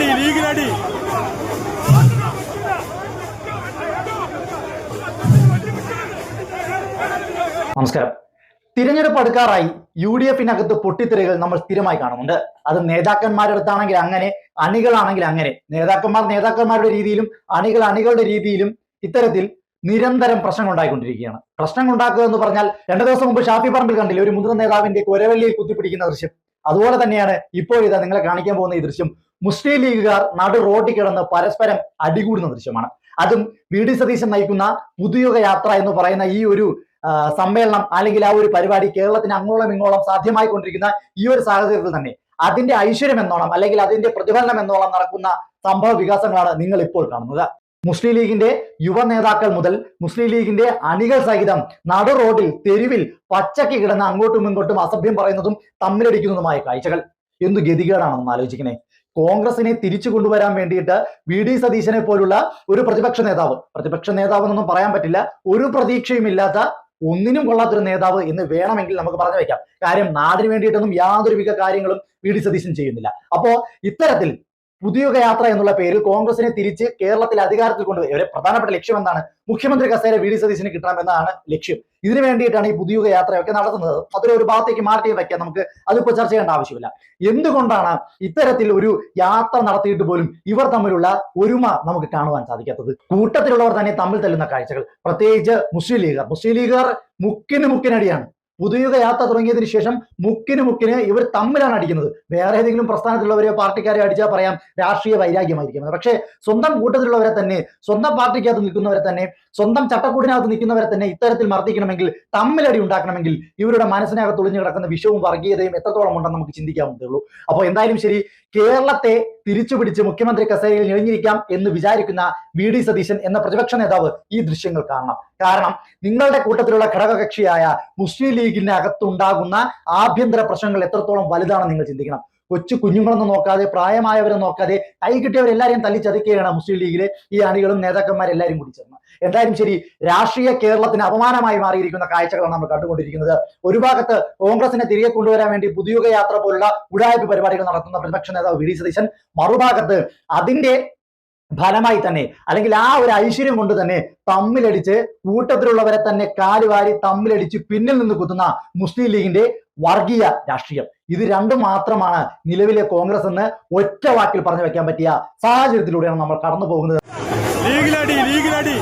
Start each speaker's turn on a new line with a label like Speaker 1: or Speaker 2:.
Speaker 1: ലീഗിലടി ലീഗിനടി.
Speaker 2: നമസ്കാരം. തിരഞ്ഞെടുപ്പ് അടുക്കാറായി U D എഫിനകത്ത് പൊട്ടിത്തെറികൾ നമ്മൾ സ്ഥിരമായി കാണുന്നുണ്ട്. അത് നേതാക്കന്മാരുടെ അടുത്താണെങ്കിൽ അങ്ങനെ അണികളാണെങ്കിൽ അങ്ങനെ. നേതാക്കന്മാർ നേതാക്കന്മാരുടെ രീതിയിലും അണികൾ അണികളുടെ രീതിയിലും ഇത്തരത്തിൽ നിരന്തരം പ്രശ്നങ്ങൾ ഉണ്ടായിക്കൊണ്ടിരിക്കുകയാണ് പ്രശ്നങ്ങൾ ഉണ്ടാക്കുക എന്ന് പറഞ്ഞാൽ രണ്ടു ദിവസം മുമ്പ് ഷാഫി പറമ്പിൽ കണ്ടില്ലേ ഒരു മുതിർന്ന നേതാവിന്റെ കുരവല്ലിയിൽ കുത്തിപ്പിടിക്കുന്ന ദൃശ്യം? അതുപോലെ തന്നെയാണ് ഇപ്പോൾ ഇതാ നിങ്ങളെ കാണിക്കാൻ പോകുന്ന ഈ ദൃശ്യം. മുസ്ലിം ലീഗുകാർ നടു റോഡിൽ കിടന്ന് പരസ്പരം അടികൂടുന്ന ദൃശ്യമാണ്. അതും വി. ഡി. സതീശൻ നയിക്കുന്ന പുതുയുഗ യാത്ര എന്ന് പറയുന്ന ഈ ഒരു സമ്മേളനം അല്ലെങ്കിൽ ആ ഒരു പരിപാടി കേരളത്തിന് അങ്ങോളം ഇങ്ങോളം സാധ്യമായി കൊണ്ടിരിക്കുന്ന ഈ ഒരു സാഹചര്യത്തിൽ തന്നെ അതിന്റെ ഐശ്വര്യം എന്നോണം അല്ലെങ്കിൽ അതിന്റെ പ്രതിഫലനം എന്നോളം നടക്കുന്ന സംഭവ വികാസങ്ങളാണ് നിങ്ങൾ ഇപ്പോൾ കാണുന്നത്. മുസ്ലിം ലീഗിന്റെ യുവ നേതാക്കൾ മുതൽ മുസ്ലിം ലീഗിന്റെ അണികൾ സഹിതം നടു റോഡിൽ തെരുവിൽ പച്ചക്ക് കിടന്ന് അങ്ങോട്ടും ഇങ്ങോട്ടും അസഭ്യം പറയുന്നതും തമ്മിലടിക്കുന്നതുമായ കാഴ്ചകൾ. എന്തു ഗതികേടാണെന്ന് ആലോചിക്കണേ. കോൺഗ്രസിനെ തിരിച്ചു കൊണ്ടുവരാൻ വേണ്ടിയിട്ട് വി ഡി സതീശനെ പോലുള്ള ഒരു പ്രതിപക്ഷ നേതാവ് പ്രതിപക്ഷ നേതാവ് എന്നൊന്നും പറയാൻ പറ്റില്ല ഒരു പ്രതീക്ഷയും ഇല്ലാത്ത ഒന്നിനും കൊള്ളാത്തൊരു നേതാവ് എന്ന് വേണമെങ്കിൽ നമുക്ക് പറഞ്ഞു വെക്കാം കാര്യം നാടിന് വേണ്ടിയിട്ടൊന്നും യാതൊരു വിധ കാര്യങ്ങളും വി ഡി സതീശൻ ചെയ്യുന്നില്ല. അപ്പോ ഇത്തരത്തിൽ പുതിയുഗ യാത്ര എന്നുള്ള പേരിൽ കോൺഗ്രസിനെ തിരിച്ച് കേരളത്തിൽ അധികാരത്തിൽ കൊണ്ടുവരും ഇവരെ പ്രധാനപ്പെട്ട ലക്ഷ്യം എന്താണ്? മുഖ്യമന്ത്രി കസേര വി ഡി സതീശിന് കിട്ടണം എന്നാണ് ലക്ഷ്യം. ഇതിനു വേണ്ടിയിട്ടാണ് ഈ പുതിയുഗ യാത്രയൊക്കെ നടത്തുന്നത്. അതൊരു ഒരു ഭാഗത്തേക്ക് മാറ്റി വയ്ക്കാൻ നമുക്ക്. അതിപ്പോ ചർച്ച ചെയ്യേണ്ട ആവശ്യമില്ല. എന്തുകൊണ്ടാണ് ഇത്തരത്തിൽ ഒരു യാത്ര നടത്തിയിട്ട് പോലും ഇവർ തമ്മിലുള്ള ഒരുമ നമുക്ക് കാണുവാൻ സാധിക്കാത്തത്? കൂട്ടത്തിലുള്ളവർ തന്നെ തമ്മിൽ തല്ലുന്ന കാഴ്ചകൾ. പ്രത്യേകിച്ച് മുസ്ലിം ലീഗർ മുസ്ലിം ലീഗർ മുക്കിന് മുക്കിനടിയാണ്. പുതിയുഗ യാത്ര തുടങ്ങിയതിന് ശേഷം മുക്കിന് മുക്കിന് ഇവർ തമ്മിലാണ് അടിക്കുന്നത്. വേറെ ഏതെങ്കിലും പ്രസ്ഥാനത്തിലുള്ളവരെയോ പാർട്ടിക്കാരെ അടിച്ചാൽ പറയാം രാഷ്ട്രീയ വൈരാഗ്യമായിരിക്കും പക്ഷേ സ്വന്തം കൂട്ടത്തിലുള്ളവരെ തന്നെ സ്വന്തം പാർട്ടിക്കകത്ത് നിൽക്കുന്നവരെ തന്നെ സ്വന്തം ചട്ടക്കൂടിനകത്ത് നിൽക്കുന്നവരെ തന്നെ ഇത്തരത്തിൽ മർദ്ദിക്കണമെങ്കിൽ തമ്മിലടി ഉണ്ടാക്കണമെങ്കിൽ ഇവരുടെ മനസ്സിനകത്ത് ഒളിഞ്ഞു കിടക്കുന്ന വിഷവും വർഗീയതയും എത്രത്തോളം ഉണ്ടെന്ന് നമുക്ക് ചിന്തിക്കാവുന്നതേ ഉള്ളൂ അപ്പോൾ എന്തായാലും ശരി കേരളത്തെ തിരിച്ചു പിടിച്ച് മുഖ്യമന്ത്രി കസേരയിൽ ഞെളിഞ്ഞിരിക്കാം എന്ന് വിചാരിക്കുന്ന വി ഡി സതീശൻ എന്ന പ്രതിപക്ഷ നേതാവ് ഈ ദൃശ്യങ്ങൾ കാണണം. കാരണം നിങ്ങളുടെ കൂട്ടത്തിലുള്ള ഘടകകക്ഷിയായ മുസ്ലിം ലീഗിന്റെ അകത്തുണ്ടാകുന്ന ആഭ്യന്തര പ്രശ്നങ്ങൾ എത്രത്തോളം വലുതാണെന്ന് നിങ്ങൾ ചിന്തിക്കണം. കൊച്ചു കുഞ്ഞുങ്ങളൊന്നും നോക്കാതെ പ്രായമായവരെ നോക്കാതെ കൈ കിട്ടിയവരെല്ലാരെയും തല്ലിച്ചതയ്ക്കുകയാണ് മുസ്ലിം ലീഗിലെ ഈ അണികളും നേതാക്കന്മാരെല്ലാരും കൂടി ചേർന്ന്. എന്തായാലും ശരി രാഷ്ട്രീയ കേരളത്തിന് അപമാനമായി മാറിയിരിക്കുന്ന കാഴ്ചകളാണ് നമ്മൾ കണ്ടുകൊണ്ടിരിക്കുന്നത്. ഒരു ഭാഗത്ത് കോൺഗ്രസിനെ തിരികെ കൊണ്ടുവരാൻ വേണ്ടി പുതിയുഗ യാത്ര പോലുള്ള ഉടായ്പ പരിപാടികൾ നടത്തുന്ന പ്രതിപക്ഷ നേതാവ് വി ഡി സതീശൻ മറുഭാഗത്ത് അതിന്റെ ഫലമായി തന്നെ അല്ലെങ്കിൽ ആ ഒരു ഐശ്വര്യം കൊണ്ട് തന്നെ തമ്മിലടിച്ച് കൂട്ടത്തിലുള്ളവരെ തന്നെ കാലുവാരി തമ്മിലടിച്ച് പിന്നിൽ നിന്ന് കുത്തുന്ന മുസ്ലിം ലീഗിന്റെ വർഗീയ രാഷ്ട്രീയം. ഇത് രണ്ടും മാത്രമാണ് നിലവിലെ കോൺഗ്രസ് എന്ന് ഒറ്റ വാക്കിൽ പറഞ്ഞു വെക്കാൻ പറ്റിയ സാഹചര്യത്തിലൂടെയാണ് നമ്മൾ കടന്നു പോകുന്നത്
Speaker 1: ലീഗിലടി ലീഗിലടി.